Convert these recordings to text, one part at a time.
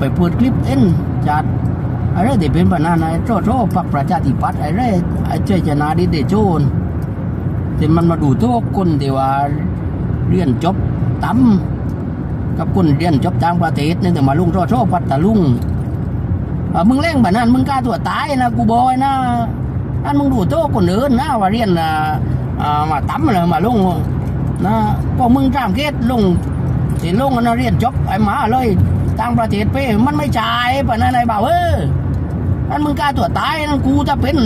ไปเปิดคลิปเอ็นจัดอะไรที่เป็นปัญหาในโจโจ้ปักประชาธิปัตย์อะไรไอ้เจ้าชนะดิเดโจนที่มันมาดูทุกคนที่ว่าเรียนจบต่ำกับคนเรียนจบต่างประเทศนี่แต่มาลุงโจโจ้ปัตตะลุงอ่ามึงเล่งแบบนั้นมึงกล้าตัวตายนะกูบอยนะอันมึงดูโต๊ะคนอื่นนะว่าเรียนอ่ามาต่ำเลยมาลุงนะพอมึงตามเกตลุงที่ลุงนะเรียนจบไอ้หมาเลย ต่างประเทศไปมันไม่จ่ายปะนั่นไอ้บ่าวเออนั่นมึงกล้าตัวตายนั่นกูจะเป็น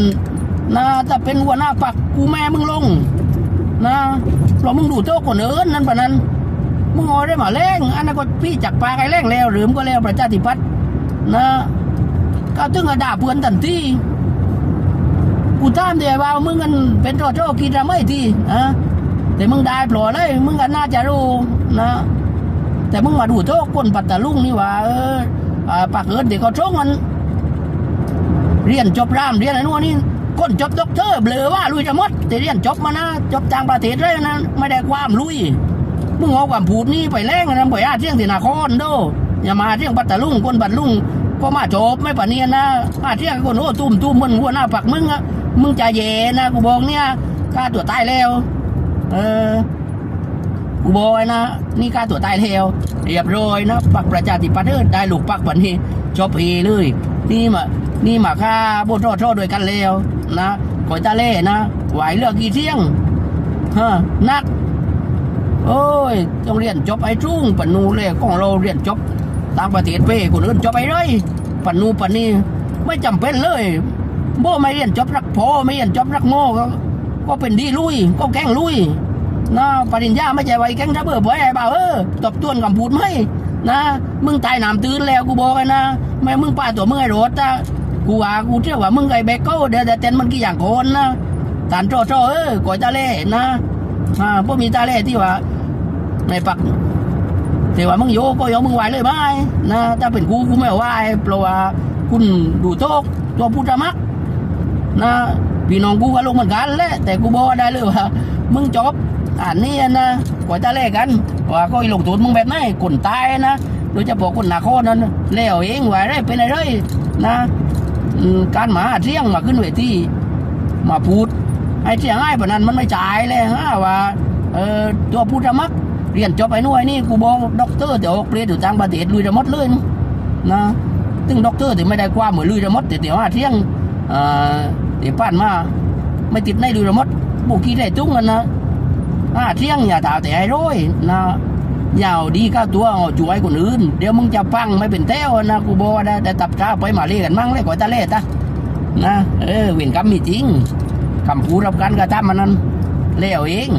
นะจะเป็นหัวหน้าปักกูแม่มึงลง นะเพราะมึงดูโต๊ะคนเอื่นนั่นปะนั้นมึงเอาได้มาแรงอันนั้นก็พี่จักปลาไอ้แรงแล้วหรือมก็แล้วประชาธิปัตย์นะก็ถึงกระด่าเพื่อนทันทีกูถามเดี๋ยวว่ามึงกันเป็นโจโจ้ากินอะไรไม่ทีอะแต่มึงได้ปล่อยเลยมึงก็น่าจะรู้นะ แต่มึงมาดูโทษคนปัตตาลุงนี่ว่าเออปากเอิญเด็กเขาชงมันเรียนจบรามเรียนอะไรนู่นนี่คนจบด็อกเตอร์เบลอว่าลุยจะมดแต่เรียนจบมานะจบต่างประเทศเลยนะไม่ได้ความลุยมึงเอาความพูดนี่ไปแรงนะไปอาเที่ยงที่นาครโดอย่ามาเที่ยงปัตตาลุงคนปัตตาลุงก็มาจบไม่ปะเนียนนะอาเที่ยงคนโอ้ตุ้มตุ้มมันหัวหน้าปักมึงอะมึงใจะเย็นนะกูบอกเนี่ยฆ่าตัวตายแล้ว เออ กูบยนะนี่ค่าตัวตายเทวเรียบร้อยนะปักประชาธิปัตย์ได้ลูกปักปันนี้จบเอเลย นี่มานี่มาค่าโบทอดด้วยกันแล้วนะคอยตาเล่นะไหวเลือกกี่เที่ยงฮะนัก โอ้ยต้องเรียนจบไอ้จุ้งปนนูเลยของเราเรียนจบต่างประเทศไปคนอื่นจบไปเลยปนนูปนนี้ไม่จำเป็นเลยโบไม่เรียนจบรักพอไม่เรียนจบรักโง่ก็ก็เป็นดีลุยก็แกล้งลุย นะปริญญาไม่ใช่ไว้แก๊งทับเบอร์บ่อยไอ้บ่าวเออตบต้วนคำพูดไหมนะมึงตายหนามตื่นแล้วกูบอกไอ้นะไม่มึงป้าตัวมึงไอ้รถนะกูว่ากูเชื่อว่ามึงไอ้เบเก้าเดี๋ยวแต่เต้นมันกี่อย่างคนนะตานโจโจเออก่อยตาเล่นะอ่าพวกมีตาเล่ที่ว่าในปักแต่ว่ามึงโยก็โยมึงไหวเลยไหมนะถ้าเป็นกูกูไม่ไหวเพราะว่าคุณดูโต๊ะตัวพุทธมักนะพี่น้องกูก็ลงเหมือนกันแหละแต่กูบอกได้เลยว่ามึงจบ อันนี้นะกว่าจะเล่กันว่าก็ลงทุนมึงแบบไหนคนตายนะโดยเฉพาะคนหนาโคตรนั้นแล้วเองว่าได้เป็นอะไรนะการมาเที่ยงมาขึ้นเวทีมาพูดไอ้เที่ยงไอ้ปะนั้นมันไม่จ่ายเลยฮะว่าเออตัวพูดธรรมักเรียนจบไปนู่นไอ้นี่กูบอกด็อกเตอร์เดี๋ยวเปลี่ยนอยู่ต่างประเทศลุยจะหมดเลยนะซึ่งด็อกเตอร์ถึงไม่ได้ความเหมือนลุยจะหมดแต่เดี๋ยวว่าเที่ยงเอ่อเดี๋ยวป้านมาไม่ติดในดูระมดบุกี้ได้ตุ้งกันนะ อ่าเที่ยงอย่าถาแต่ไอ้ร้อยนะยาวดีก้าตัวเอาจุยคนอื่น เดี๋ยวมึงจะฟังไม่เป็นแต้วนะกูบอกว่าได้แต่ตับช้าไปมาเล่กันมั่งเลยก่อนตาเล่ตะนะเออเวียนกรรมมีจริงคำพูดรับกันกระทำมันนั้นเลี้ยวเอง